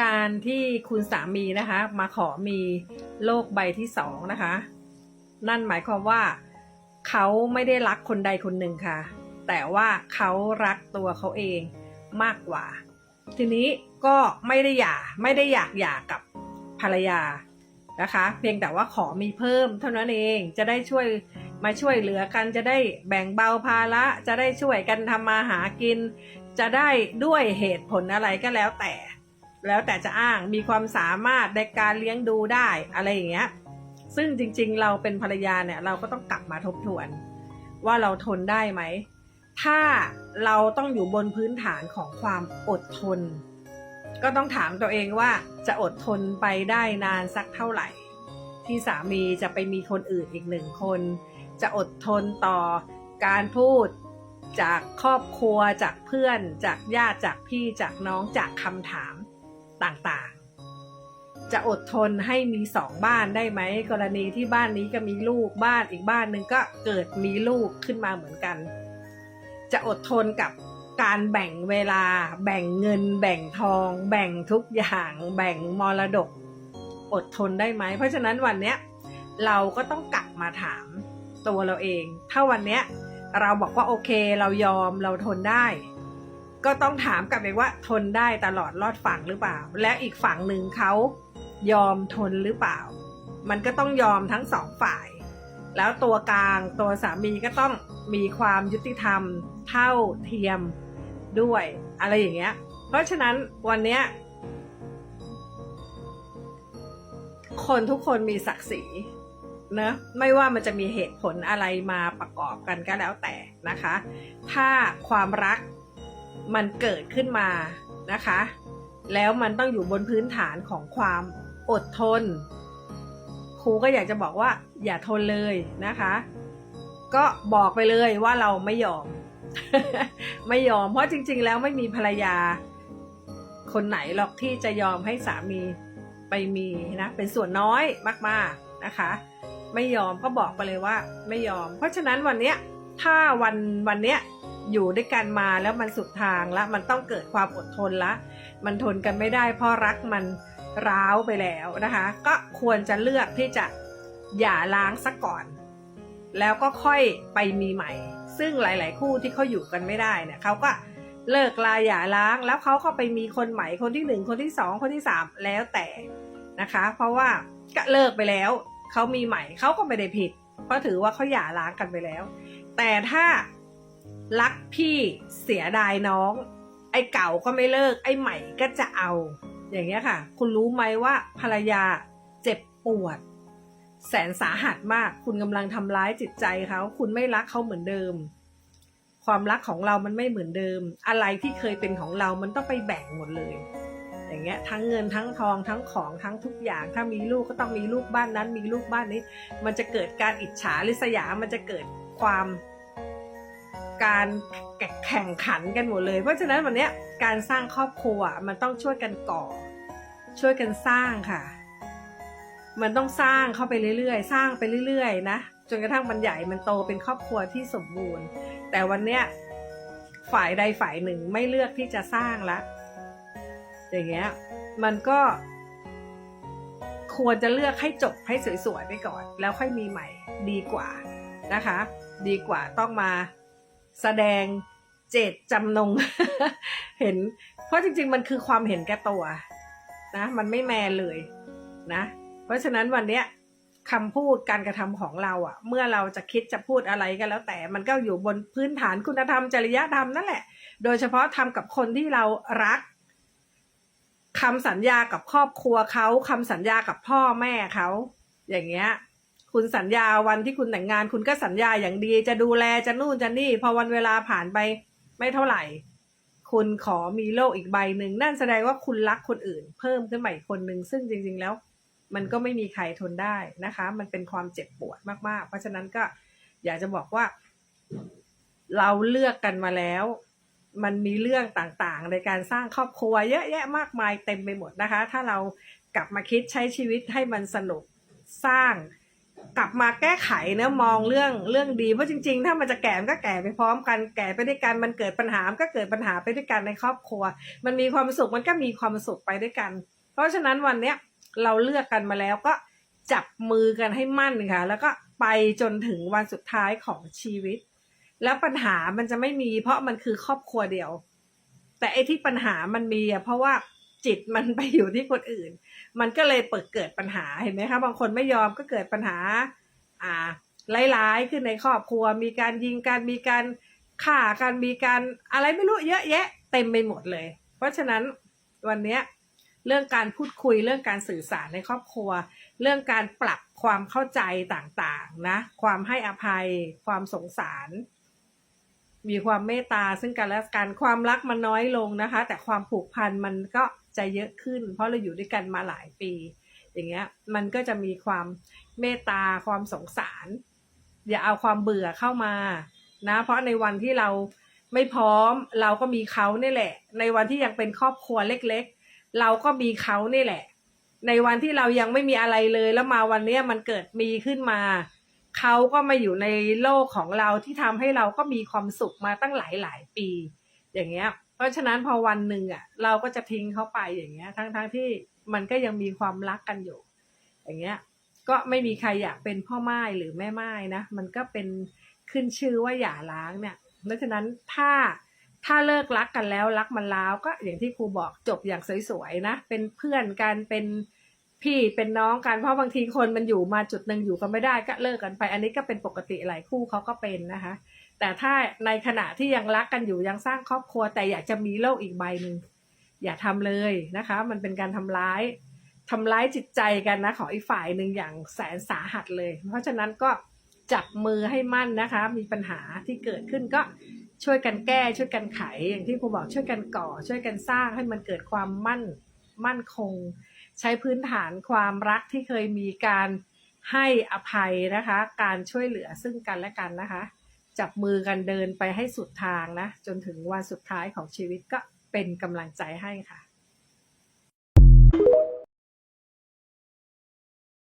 การที่คุณสามีนะคะ มาขอมีโลกใบที่สองนะคะ นั่นหมายความว่าเขาไม่ได้รักคนใดคนหนึ่งค่ะ แต่ว่าเขารักตัวเขาเองมากกว่า ทีนี้ก็ไม่ได้หย่าไม่ได้อยากหย่ากับภรรยานะคะ เพียงแต่ว่าขอมีเพิ่มเท่านั้นเองจะได้ช่วยมาช่วยเหลือกันจะได้แบ่งเบาภาระจะได้ช่วยกันทำมาหากิน จะได้ด้วยเหตุผลอะไรก็แล้วแต่ แล้วแต่จะอ้างมีความสามารถในการเลี้ยงดูได้อะไรอย่างเงี้ย ซึ่งจริง ๆ เราเป็นภรรยาเนี่ยเราก็ต้องกลับมาทบทวน ว่าเราทนได้ไหม ถ้าเราต้องอยู่บนพื้นฐานของความอดทน ก็ต้องถามตัวเองว่าจะอดทนไปได้นานสักเท่าไหร่ ที่สามีจะไปมีคนอื่นอีกหนึ่งคน จะอดทนต่อการพูดจากครอบครัวจากเพื่อน จากญาติจากพี่จากน้องจากคำถาม ต่างๆ จะอดทนให้มีสองบ้านได้ไหม กรณีที่บ้านนี้ก็มีลูกบ้านอีกบ้านหนึ่งก็เกิดมีลูกขึ้นมาเหมือนกัน จะอดทนกับการแบ่งเวลา แบ่งเงิน แบ่งทอง แบ่งทุกอย่าง แบ่งมรดก อดทนได้ไหม เพราะฉะนั้นวันเนี้ยเราก็ต้องกลับมาถามตัวเราเอง ถ้าวันเนี้ยเราบอกว่าโอเคเรายอมเราทนได้ ก็ต้องถามกลับไปว่าทนได้ตลอดรอดฝั่งหรือเปล่า และอีกฝั่งหนึ่งเขายอมทนหรือเปล่า มันก็ต้องยอมทั้งสองฝ่าย แล้วตัวกลางตัวสามีก็ต้องมีความยุติธรรมเท่าเทียมด้วย อะไรอย่างเงี้ย เพราะฉะนั้นวันเนี้ยคนทุกคนมีศักดิ์ศรีเนะไม่ว่ามันจะมีเหตุผลอะไรมาประกอบกันก็แล้วแต่นะคะ ถ้าความรัก มันเกิดขึ้นมานะคะ แล้วมันต้องอยู่บนพื้นฐานของความอดทน ครูก็อยากจะบอกว่าอย่าทนเลยนะคะ ก็บอกไปเลยว่าเราไม่ยอม ไม่ยอม เพราะจริง ๆ แล้วไม่มีภรรยา คนไหนหรอกที่จะยอมให้สามีไปมีนะ เป็นส่วนน้อยมากๆนะคะ ไม่ยอมก็บอกไปเลยว่าไม่ยอม เพราะฉะนั้นวันเนี้ยถ้าวันวันเนี้ย อยู่ด้วยกันมาแล้วมันสุดทางแล้วมันต้องเกิดความอดทนละ มันทนกันไม่ได้เพราะรักมันร้าวไปแล้วนะคะ ก็ควรจะเลือกที่จะอย่าล้างซะก่อน แล้วก็ค่อยไปมีใหม่ ซึ่งหลาย ๆ คู่ที่เขาอยู่กันไม่ได้เนี่ยเขาก็เลิกลาอย่าล้าง แล้วเขาก็ไปมีคนใหม่คนที่หนึ่งคนที่สองคนที่สามแล้วแต่นะคะ เพราะว่าก็เลิกไปแล้วเขามีใหม่เขาก็ไม่ได้ผิด เพราะถือว่าเขาหย่าร้างกันไปแล้ว แต่ถ้า รักพี่เสียดายน้อง ไอ้เก่าก็ไม่เลิก ไอ้ใหม่ก็จะเอา อย่างเงี้ยค่ะ คุณรู้ไหมว่าภรรยาเจ็บปวด แสนสาหัสมาก คุณกำลังทำร้ายจิตใจเขาคุณไม่รักเขาเหมือนเดิม ความรักของเรามันไม่เหมือนเดิม อะไรที่เคยเป็นของเรามันต้องไปแบ่งหมดเลย อย่างเงี้ย ทั้งเงินทั้งทองทั้งของทั้งทุกอย่าง ถ้ามีลูกก็ต้องมีลูกบ้านนั้น มีลูกบ้านนี้ มันจะเกิดการอิจฉาริษยามันจะเกิดความ การแข่งขันกันหมดเลย เพราะฉะนั้นวันนี้การสร้างครอบครัวมันต้องช่วยกันก่อ ช่วยกันสร้างค่ะ มันต้องสร้างเข้าไปเรื่อยๆ สร้างไปเรื่อยๆนะจนกระทั่งมันใหญ่มันโตเป็นครอบครัวที่สมบูรณ์ แต่วันเนี้ยฝ่ายใดฝ่ายหนึ่งไม่เลือกที่จะสร้างละอย่างเงี้ยมันก็ ควรจะเลือกให้จบให้สวยๆไปก่อน แล้วค่อยมีใหม่ดีกว่านะคะ ดีกว่าต้องมา แสดงเจตจำนง เห็น เพราะจริง ๆ มันคือความเห็นแก่ตัวนะ มันไม่แมนเลยนะ เพราะฉะนั้นวันเนี้ยคำพูดการกระทำของเราอะ่ะ เมื่อเราจะคิดจะพูดอะไรก็แล้ว แต่มันก็อยู่บนพื้นฐานคุณธรรมจริยธรรมนั่นแหละ โดยเฉพาะทำกับคนที่เรารักคำสัญญากับครอบครัวเขาคำสัญญากับพ่อแม่เขาอย่างเงี้ย คุณสัญญาวันที่คุณแต่งงาน คุณก็สัญญาอย่างดี จะดูแลจะนู่นจะนี่ พอวันเวลาผ่านไปไม่เท่าไหร่ คุณขอมีโลกอีกใบหนึ่งนั่นแสดงว่าคุณรักคนอื่น เพิ่มขึ้นมาอีกคนหนึ่งซึ่งจริง ๆ แล้ว มันก็ไม่มีใครทนได้นะคะ มันเป็นความเจ็บปวดมากๆ เพราะฉะนั้นก็อยากจะบอกว่า เราเลือกกันมาแล้วมันมีเรื่องต่างๆ ในการสร้างครอบครัวเยอะแยะมากมายเต็มไปหมดนะคะ ถ้าเรากลับมาคิดใช้ชีวิตให้มันสนุกสร้าง กลับมาแก้ไขเนะมองเรื่องเรื่องดีเพราะจริง ๆ ถ้ามันจะแก่มันก็แก่ไปพร้อมกันแก่ไปด้วยกันมันเกิดปัญหามันก็เกิดปัญหาไปด้วยกันในครอบครัว มันมีความสุขมันก็มีความสุขไปด้วยกัน เพราะฉะนั้นวันเนี้ยเราเลือกกันมาแล้วก็จับมือกันให้มั่นค่ะแล้วก็ไปจนถึงวันสุดท้ายของชีวิต แล้วปัญหามันจะไม่มี เพราะมันคือครอบครัวเดียว แต่ไอ้ที่ปัญหามันมีอะเพราะว่า จิตมันไปอยู่ที่คนอื่น มันก็เลยเปิดเกิดปัญหาเห็นไหมคะบางคนไม่ยอมก็เกิดปัญหา อ่าร้ายๆขึ้นในครอบครัว มีการยิงกันมีการฆ่ากันมีการอะไรไม่รู้เยอะแยะ เต็มไปหมดเลย เพราะฉะนั้นวันเนี้ยเรื่องการพูดคุยเรื่องการสื่อสารในครอบครัว เรื่องการปรับความเข้าใจต่างๆนะ ความให้อภัย ความสงสาร มีความเมตตาซึ่งกันและกันความรักมันน้อยลงนะคะ แต่ความผูกพันมันก็จะเยอะขึ้น เพราะเราอยู่ด้วยกันมาหลายปี อย่างเงี้ยมันก็จะมีความเมตตาความสงสาร อย่าเอาความเบื่อเข้ามานะ เพราะในวันที่เราไม่พร้อมเราก็มีเขานี่แหละ ในวันที่ยังเป็นครอบครัวเล็กๆ เราก็มีเขานี่แหละ ในวันที่เรายังไม่มีอะไรเลยแล้วมาวันเนี้ยมันเกิดมีขึ้นมา เขาก็มาอยู่ในโลกของเราที่ทำให้เราก็มีความสุขมาตั้งหลายหลายปี อย่างเงี้ย เพราะฉะนั้นพอวันหนึ่งอะ เราก็จะทิ้งเขาไปอย่างเงี้ย ทั้งๆที่มันก็ยังมีความรักกันอยู่ อย่างเงี้ย ก็ไม่มีใครอยากเป็นพ่อไม้หรือแม่ไม้นะ มันก็เป็นขึ้นชื่อว่าหย่าร้างเนี่ยเพราะฉะนั้นถ้าถ้าเลิกรักกันแล้วรักมันล้าวก็อย่างที่ครูบอกจบอย่างสวยๆนะ เป็นเพื่อนกันเป็น พี่เป็นน้องกันเพราะบางทีคนมันอยู่มาจุดหนึ่งอยู่กันไม่ได้ก็เลิกกันไป อันนี้ก็เป็นปกติหลายคู่เขาก็เป็นนะคะ แต่ถ้าในขณะที่ยังรักกันอยู่ยังสร้างครอบครัว แต่อยากจะมีโลกอีกใบหนึ่งอย่าทำเลยนะคะ มันเป็นการทำร้ายทำร้ายจิตใจกันนะของอีกฝ่ายหนึ่งอย่างแสนสาหัสเลย เพราะฉะนั้นก็จับมือให้มั่นนะคะ มีปัญหาที่เกิดขึ้นก็ช่วยกันแก้ช่วยกันไขอย่างที่ครูบอกช่วยกันก่อ ช่วยกันสร้างให้มันเกิดความมั่นมั่นคง ใช้พื้นฐานความรักที่เคยมีการให้อภัยนะคะ การช่วยเหลือซึ่งกันและกันนะคะ จับมือกันเดินไปให้สุดทางนะ จนถึงวันสุดท้ายของชีวิตก็เป็นกำลังใจให้ค่ะ